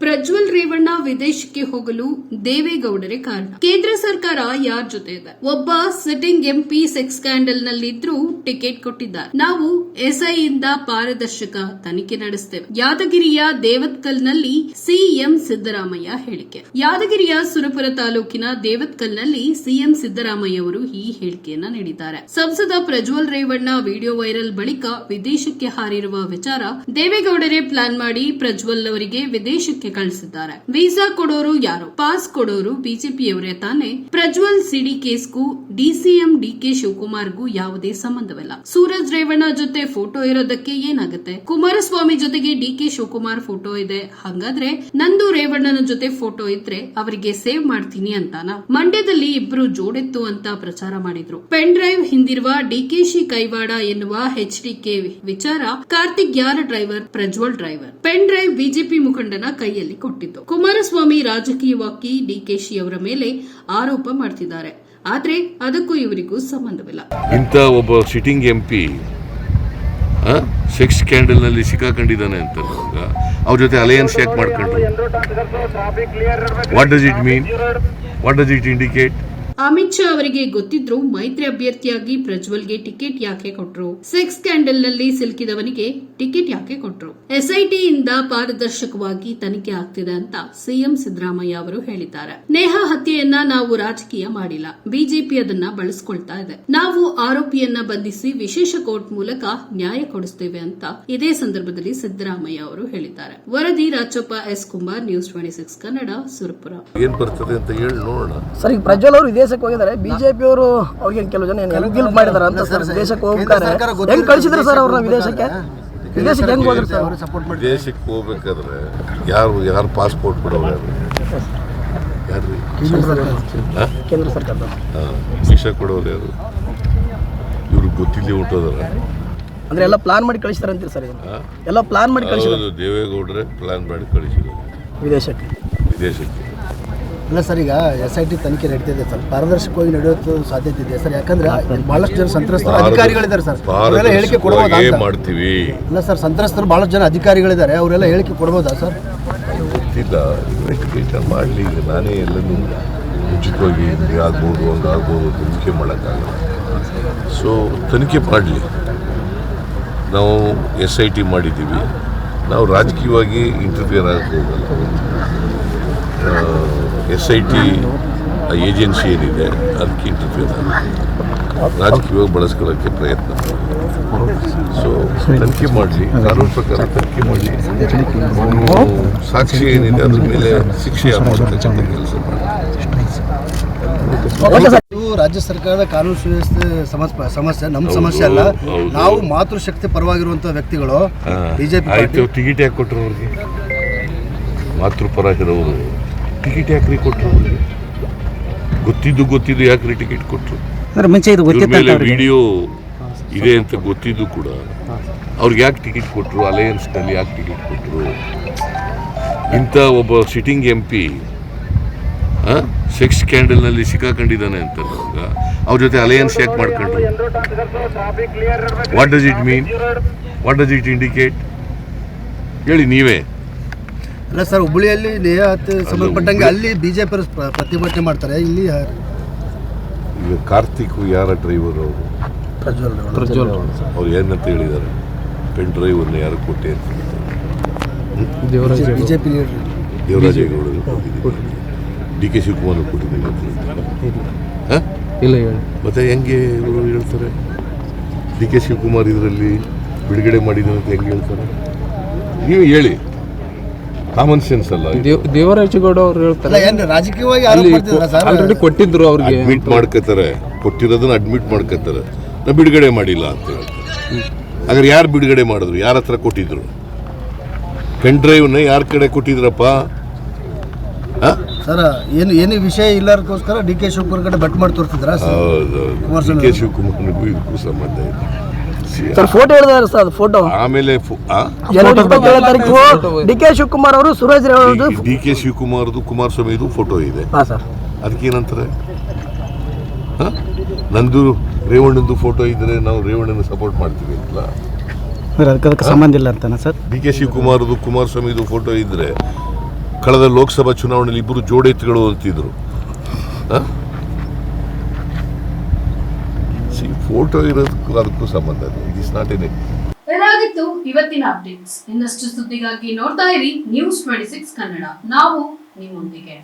ಪ್ರಜ್ವಲ್ ರೇವಣ್ಣ ವಿದೇಶಕ್ಕೆ ಹೋಗಲು ದೇವೇಗೌಡರೇ ಕಾರಣ. ಕೇಂದ್ರ ಸರ್ಕಾರ ಯಾರ ಜೊತೆ ಇದೆ ಒಬ್ಬ ಸಿಟ್ಟಿಂಗ್ ಎಂಪಿ ಸೆಕ್ಸ್ ಸ್ಕ್ಯಾಂಡಲ್ ನಲ್ಲಿದ್ರೂ ಟಿಕೆಟ್ ಕೊಟ್ಟಿದ್ದಾರೆ. ನಾವು ಎಸ್ಐ ಇಂದ ಪಾರದರ್ಶಕ ತನಿಖೆ ನಡೆಸುತ್ತೇವೆ ಯಾದಗಿರಿಯ ದೇವತ್ಕಲ್ನಲ್ಲಿ ಸಿಎಂ ಸಿದ್ದರಾಮಯ್ಯ ಹೇಳಿಕೆ. ಯಾದಗಿರಿಯ ಸುರಪುರ ತಾಲೂಕಿನ ದೇವತ್ಕಲ್ನಲ್ಲಿ ಸಿಎಂ ಸಿದ್ದರಾಮಯ್ಯ ಅವರು ಈ ಹೇಳಿಕೆಯನ್ನ ನೀಡಿದ್ದಾರೆ. ಸಂಸದ ಪ್ರಜ್ವಲ್ ರೇವಣ್ಣ ವಿಡಿಯೋ ವೈರಲ್ ಬಳಿಕ ವಿದೇಶಕ್ಕೆ ಹಾರಿರುವ ವಿಚಾರ ದೇವೇಗೌಡರೇ ಪ್ಲಾನ್ ಮಾಡಿ ಪ್ರಜ್ವಲ್ ಅವರಿಗೆ ವಿದೇಶಕ್ಕೆ ಕಳಿಸಿದ್ದಾರೆ ವೀಸಾ ಕೊಡೋರು ಯಾರು? ಪಾಸ್ ಕೊಡೋರು ಬಿಜೆಪಿಯವರೇ ತಾನೇ? ಪ್ರಜ್ವಲ್ ಸಿಡಿ ಕೇಸ್ಗೂ ಡಿಸಿಎಂ ಡಿಕೆ ಶಿವಕುಮಾರ್ಗೂ ಯಾವುದೇ ಸಂಬಂಧವಿಲ್ಲ. ಸೂರಜ್ ರೇವಣ್ಣ ಜೊತೆ ಫೋಟೋ ಇರೋದಕ್ಕೆ ಏನಾಗುತ್ತೆ? ಕುಮಾರಸ್ವಾಮಿ ಜೊತೆಗೆ ಡಿಕೆ ಶಿವಕುಮಾರ್ ಫೋಟೋ ಇದೆ. ಹಾಗಾದ್ರೆ ನಂದು ರೇವಣ್ಣನ ಜೊತೆ ಫೋಟೋ ಇದ್ರೆ ಅವರಿಗೆ ಸೇವ್ ಮಾಡ್ತೀನಿ ಅಂತಾನ? ಮಂಡ್ಯದಲ್ಲಿ ಇಬ್ರು ಜೋಡೆತ್ತು ಅಂತ ಪ್ರಚಾರ ಮಾಡಿದ್ರು. ಪೆನ್ ಡ್ರೈವ್ ಹಿಂದಿರುವ ಡಿಕೆಶಿ ಕೈವಾಡ ಎನ್ನುವ ಎಚ್ಡಿಕೆ ವಿಚಾರ ಕಾರ್ತಿಕ್ ಯಾರ driver? Prajwal driver. Pen drive BJP ಮುಖಂಡನ ಕೈಯಲ್ಲಿ. ಕೊಟ್ಟಿದ್ದು. ಕುಮಾರಸ್ವಾಮಿ ರಾಜಕೀಯ ರಾಜಕೀಯವಾಗಿ ಡಿಕೆಶಿ ಅವರ ಮೇಲೆ ಆರೋಪ ಮಾಡ್ತಿದ್ದಾರೆ. ಆದ್ರೆ ಅದಕ್ಕೂ ಇವರಿಗೂ ಸಂಬಂಧವಿಲ್ಲ. ಇಂಥ ಒಬ್ಬ ಸಿಟ್ಟಿಂಗ್ ಎಂಪಿ ಸೆಕ್ಸ್ ಸ್ಕ್ಯಾಂಡಲ್ನಲ್ಲಿ ಸಿಕ್ಕಾಕೊಂಡಿದ್ದಾನೆ ಅಂತ ಅವ್ರ ಜೊತೆ ಅಲಯನ್ಸ್ ಯಾಕೆ ಮಾಡ್ಕೊಂಡ್ರು? What does it mean what does it indicate Amit Shah ಅವರಿಗೆ ಗೊತ್ತಿದ್ರು ಮೈತ್ರಿ ಅಭ್ಯರ್ಥಿಯಾಗಿ ಪ್ರಜ್ವಲ್ಗೆ ಟಿಕೆಟ್ ಯಾಕೆ ಕೊಟ್ರು? ಸೆಕ್ಸ್ ಸ್ಕ್ಯಾಂಡಲ್ನಲ್ಲಿ ಸಿಲುಕಿದವನಿಗೆ ಟಿಕೆಟ್ ಯಾಕೆ ಕೊಟ್ರು? ಎಸ್ಐಟಿ ಇಂದ ಪಾರದರ್ಶಕವಾಗಿ ತನಿಖೆ ಆಗ್ತಿದೆ ಅಂತ ಸಿಎಂ ಸಿದ್ದರಾಮಯ್ಯ ಅವರು ಹೇಳಿದ್ದಾರೆ. ನೇಹಾ ಹತ್ಯೆಯನ್ನ ನಾವು ರಾಜಕೀಯ ಮಾಡಿಲ್ಲ. ಬಿಜೆಪಿ ಅದನ್ನ ಬಳಸ್ಕೊಳ್ತಾ ಇದೆ. ನಾವು ಆರೋಪಿಯನ್ನ ಬಂಧಿಸಿ ವಿಶೇಷ ಕೋರ್ಟ್ ಮೂಲಕ ನ್ಯಾಯ ಕೊಡಿಸ್ತೇವೆ ಅಂತ ಇದೇ ಸಂದರ್ಭದಲ್ಲಿ ಸಿದ್ದರಾಮಯ್ಯ ಅವರು ಹೇಳಿದ್ದಾರೆ. ವರದಿ Rachappa S Kumar news twenty six Kannada Surapura. ಏನ್ ಬರ್ತದೆ ಅಂತ ಹೇಳಿ ನೋಡೋಣ. ಸರ್ ಈಗ ಪ್ರಜ್ವಲ್ ಅವರು ವಿದೇಶಕ್ಕೆ ಹೋಗಿದ್ದಾರೆ. ಬಿಜೆಪಿ ಅವರು ಅವ್ರಿಗೆ ಕೆಲವು ಜನ ಏನು ಗಿಲ್ಪ್ ಮಾಡಿದಾರೆ ಅಂತ ಸರ್ ವಿದೇಶಕ್ಕೆ ಹೋಗ್ತಾರೆ ಹೆಂಗ್ ಕಳಿಸಿದ್ರು ಸರ್ ಅವ್ರನ್ನ ವಿದೇಶಕ್ಕೆ? ವಿದೇಶಕ್ಕೆ ಹೆಂಗ್ ಹೋದ್ರು ಸರ್? ವಿದೇಶಕ್ಕೆ ಹೋಗ್ಬೇಕಾದ್ರೆ ಯಾರು ಯಾರು ಪಾಸ್ಪೋರ್ಟ್ ಕೊಡೋರು ಯಾರು? ಕೇಂದ್ರ ಸರ್ಕಾರದ. ವೀಸಾ ಕೊಡೋರು ಯಾರು? ಇವ್ರಿಗೆ ಗೊತ್ತಿಲ್ಲ ಹುಟ್ಟೋದಲ್ಲ. ಅಂದ್ರೆ ಎಲ್ಲ ಪ್ಲಾನ್ ಮಾಡಿ ಕಳಿಸ್ತಾರೆ ಅಂತೀರಿ ಸರ್ ಎಲ್ಲ ಪ್ಲಾನ್ ಮಾಡಿ ಕಳಿಸಿದ್ರು ಹೌದು ದೇವೇಗೌಡರೇ ಪ್ಲಾನ್ ಮಾಡಿ ಕಳಿಸಿದ್ರು ವಿದೇಶಕ್ಕೆ. ವಿದೇಶಕ್ಕೆ. ಇಲ್ಲ ಸರ್ ಈಗ ಎಸ್ ಐ ಟಿ ತನಿಖೆ ನಡೀತಿದೆ ಸರ್. ಪಾರದರ್ಶಕವಾಗಿ ನಡೆಯೋದು ಸಾಧ್ಯತೆ ಇದೆ ಸರ್. ಯಾಕಂದ್ರೆ ಬಹಳಷ್ಟು ಜನ ಸಂತ್ರಸ್ತರು ಅಧಿಕಾರಿಗಳಿದ್ದಾರೆ ಸರ್. ಅವರೆಲ್ಲ ಹೇಳಿಕೆ ಅಂತ? ಮಾಡ್ತೀವಿ. ಇಲ್ಲ ಸರ್ ಸಂತ್ರಸ್ತರು ಬಹಳಷ್ಟು ಜನ ಅಧಿಕಾರಿಗಳಿದ್ದಾರೆ. ಅವರೆಲ್ಲ ಹೇಳಿಕೆ ಕೊಡ್ಬೋದಾ ಸರ್? ಗೊತ್ತಿಲ್ಲ. ಇನ್ವೆಸ್ಟಿಗೇಷನ್ ಮಾಡಲಿ. ಈಗ ನಾನೇ ಎಲ್ಲನೂ ಉಚಿತವಾಗಿ ಹಿಂಗೆ ಆಗ್ಬೋದು ಹಂಗೆ ಆಗ್ಬೋದು ತನಿಖೆ ಮಾಡೋಕ್ಕಾಗಲ್ಲ. ಸೊ ತನಿಖೆ ಮಾಡಲಿ. ನಾವು ಎಸ್ ಐ ಟಿ ಮಾಡಿದ್ದೀವಿ. ನಾವು ರಾಜಕೀಯವಾಗಿ ಇಂಟರ್ಫಿಯರ್ ಆಗಕ್ಕೆ ಹೋಗಲ್ಲ. ಎಸ್ ಐ ಟಿ ಏಜೆನ್ಸಿ ಏನಿದೆ ಅದಕ್ಕೆ ಇಂಟರ್ಫಿಯರ್ ರಾಜಕೀಯವಾಗಿ ಬಳಸ್ಕೊಳ್ಳೋಕ್ಕೆ ಪ್ರಯತ್ನ. ಸೊ ತನಿಖೆ ಮಾಡಲಿ. ಕಾನೂನು ಪ್ರಕಾರ ತನಿಖೆ ಮಾಡಲಿ. ಸಾಕ್ಷಿ ಏನಿದೆ ಅದ್ರ ಮೇಲೆ ಶಿಕ್ಷೆ ಕೆಲಸ ಮಾಡಿ ರಾಜ್ಯ ಸರ್ಕಾರದ ಕಾನೂನು ಸುವ್ಯವಸ್ಥೆ ಸಮಸ್ಯೆ ಸಮಸ್ಯೆ ನಮ್ಮ ಸಮಸ್ಯೆ ಅಲ್ಲ. ನಾವು ಮಾತೃಶಕ್ತಿ ಪರವಾಗಿರುವಂತಹ ವ್ಯಕ್ತಿಗಳು ಬಿಜೆಪಿ ಟಿಕೆಟ್ ಯಾಕೆ ಕೊಟ್ಟರು ಅವ್ರಿಗೆ? ಮಾತೃಪರ ಇರೋರು. ಟಿಕೆಟ್ ಯಾಕ್ರಿ ಕೊಟ್ಟರು ಗೊತ್ತಿದ್ದು ಗೊತ್ತಿದ್ದು ಯಾಕ್ರಿ ಟಿಕೆಟ್ ಕೊಟ್ಟರು ಮುಂಚೆ ಇದು ಇವ್ರ ಮೇಲೆ ವಿಡಿಯೋ ಇದೆ ಅಂತ ಗೊತ್ತಿದ್ದು ಕೂಡ ಅವ್ರಿಗೆ ಯಾಕೆ ಟಿಕೆಟ್ ಕೊಟ್ಟರು ಅಲಯನ್ಸ್ನಲ್ಲಿ ಯಾಕೆ ಟಿಕೆಟ್ ಕೊಟ್ಟರು ಇಂಥ ಒಬ್ಬ ಸಿಟ್ಟಿಂಗ್ ಎಂ ಪಿ ಸೆಕ್ಸ್ ಸ್ಕ್ಯಾಂಡಲ್ನಲ್ಲಿ ಸಿಕ್ಕಾಕೊಂಡಿದ್ದಾನೆ ಅಂತ ಅವ್ರ ಜೊತೆ ಅಲಯನ್ಸ್ ಯಾಕೆ ಮಾಡ್ಕೊಂಡ್ರು? What does it mean what does it indicate ಹೇಳಿ ನೀವೇ. ಅಲ್ಲ ಸರ್ ಹುಬ್ಬಳ್ಳಿಯಲ್ಲಿ ನೇಹ ಹತ್ಯೆ ಸಂಬಂಧಪಟ್ಟಂಗೆ ಅಲ್ಲಿ ಬಿಜೆಪಿ ಪ್ರತಿಭಟನೆ ಮಾಡ್ತಾರೆ. ಇಲ್ಲಿ ಈಗ ಕಾರ್ತಿಕ್ ಯಾರ ಡ್ರೈವರ್ ಅವರು? ಪ್ರಜ್ವಲ್ ಅವ್ರು ಏನಂತ ಹೇಳಿದ್ದಾರೆ? ಪೆನ್ ಡ್ರೈವರ್ನ ಯಾರು ಕೊಟ್ಟೆ ಅಂತ ಹೇಳಿದ್ದಾರೆ. BJP leader. ದೇವರಾಜೇಗೌಡರು D K Shivakumar ಕೊಟ್ಟಿದ್ದೀನಿ ಅಂತ? ಇಲ್ಲ. ಮತ್ತೆ ಹೆಂಗೆ ಇವರು ಹೇಳ್ತಾರೆ? ಡಿ ಕೆ ಶಿವಕುಮಾರ್ ಇದರಲ್ಲಿ ಬಿಡುಗಡೆ ಮಾಡಿದ್ದಾರೆ ಅಂತ ಹೆಂಗೆ ಹೇಳ್ತಾರೆ? ನೀವು ಹೇಳಿ. ಕಾಮನ್ ಸೆನ್ಸ್ ಅಲ್ಲ ದೇವ್ ದೇವರಾಜೇಗೌಡ ಅವ್ರು ಅಲ್ಲ ಹೇಳ್ತಾರೆ ಏನ್ ರಾಜಕೀಯವಾಗಿ ಅಲ್ಲಿ ಸರ್? ಆಲ್ರೆಡಿ ಕೊಟ್ಟಿದ್ರು ಅವ್ರಿಗೆ ಅಡ್ಮಿಟ್ ಮಾಡ್ಕೋತಾರೆ ಕೊಟ್ಟಿರೋದನ್ನ ಅಡ್ಮಿಟ್ ಮಾಡ್ಕೋತಾರೆ ನಾ ಬಿಡುಗಡೆ ಮಾಡಿಲ್ಲ ಅಂತ ಹೇಳ್ತಾರೆ. ಹಾಗಾದ್ರೆ ಯಾರು ಬಿಡುಗಡೆ ಮಾಡಿದ್ರು? ಯಾರ ಹತ್ರ ಕೊಟ್ಟಿದ್ರು? ಪೆನ್ ಡ್ರೈವ್ನ ಯಾರ ಕಡೆ ಕೊಟ್ಟಿದ್ರಪ್ಪ? ಆ? ಸರ್ ಏನು ಏನು ವಿಷಯ ಇಲ್ಲದಕ್ಕೋಸ್ಕರ ಡಿ ಕೆ ಶಿವಕುಮಾರ್ ಕಡೆ ಬೆಟ್ ಮಾಡಿ ತೋರ್ತಿದ್ರ ಹೌದು ಡಿ ಕೆ ಇದಕ್ಕೂ ಸಂಬಂಧ ಇದೆ ಸರ್ ಫೋಟೋ ಹೇಳಿದಾರೆ ಸರ್ ಅದು ಫೋಟೋ ಆಮೇಲೆ ಡಿ ಕೆ ಶಿವಕುಮಾರ್ ಅವರು ಸುರೇಶ್ ರೇವಣ್ಣದು ಡಿ- ಕೆ ಶಿವಕುಮಾರ್ದು ಕುಮಾರಸ್ವಾಮಿದು ಫೋಟೋ ಇದೆ ಹಾಂ ಸರ್. ಅದಕ್ಕೆ ಏನಂತಾರೆ ಹ? ನಂದು ರೇವಣ್ಣಂದು ಫೋಟೋ ಇದ್ರೆ ನಾವು ರೇವಣ್ಣನ ಸಪೋರ್ಟ್ ಮಾಡ್ತೀವಿ ಅಂತಲ್ಲ? ಅದಕ್ಕೆ ಅದಕ್ಕೆ ಸಂಬಂಧ ಇಲ್ಲ ಅಂತಾನೆ ಸರ್? ಡಿ ಕೆ ಶಿವಕುಮಾರ್ದು ಕುಮಾರಸ್ವಾಮಿದು ಫೋಟೋ ಇದ್ರೆ ಕಳೆದ ಲೋಕಸಭಾ ಚುನಾವಣೆಯಲ್ಲಿ ಇಬ್ಬರು ಜೋಡೆತ್ತುಗಳು ಅಂತಿದ್ರು. ಸಿ ಫೋಟೋ ಇರೋದಕ್ಕೂ ಅದಕ್ಕೂ ಸಂಬಂಧ ಇಟ್ ಇಸ್ ನಾಟ್ ಎನ್ ಇದಾಗಿತ್ತು ಇವತ್ತಿನ ಅಪ್ಡೇಟ್ಸ್ ಇನ್ನಷ್ಟು ಸುದ್ದಿಗಾಗಿ ನೋಡ್ತಾ ಇರಿ ನ್ಯೂಸ್ ಟ್ವೆಂಟಿ ಸಿಕ್ಸ್ ಕನ್ನಡ ನಾವು ನಿಮ್ಮೊಂದಿಗೆ.